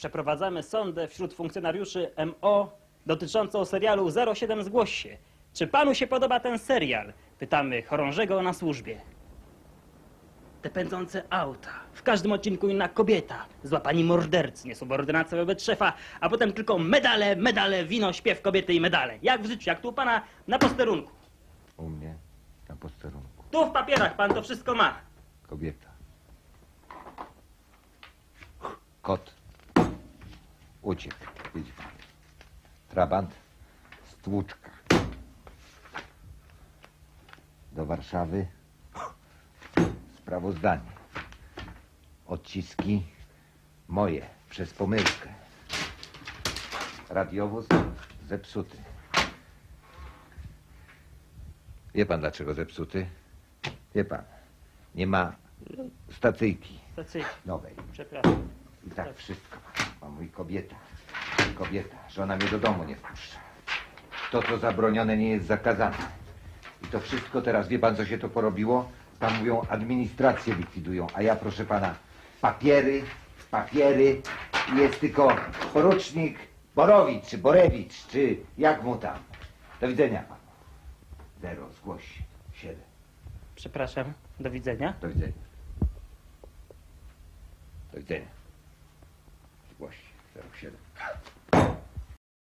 Przeprowadzamy sondę wśród funkcjonariuszy MO dotyczącą serialu 07 Zgłoś się. Czy panu się podoba ten serial? Pytamy chorążego na służbie. Te pędzące auta. W każdym odcinku inna kobieta. Złapani mordercy, niesubordynacja wobec szefa, a potem tylko medale, medale, wino, śpiew kobiety i medale. Jak w życiu, jak tu u pana na posterunku. U mnie na posterunku. Tu w papierach pan to wszystko ma. Kobieta. Kot. Uciekł. Widzi pan. Trabant. Stłuczka. Do Warszawy. Sprawozdanie. Odciski moje przez pomyłkę. Radiowóz zepsuty. Wie pan dlaczego zepsuty? Wie pan. Nie ma stacyjki Tacy, nowej. przepraszam. I tak wszystko. Ma mój kobieta. Kobieta. Żona mnie do domu nie wpuszcza. To, co zabronione, nie jest zakazane. I to wszystko teraz, wie pan, co się to porobiło? Tam mówią, administrację likwidują. A ja, proszę pana, papiery, papiery. I Jest tylko porucznik Borowicz, czy Borewicz, czy jak mu tam. Do widzenia panu. Zero, zgłoś się. Siedem. Przepraszam. Do widzenia. Do widzenia. Do widzenia. Zgłoś się. 07.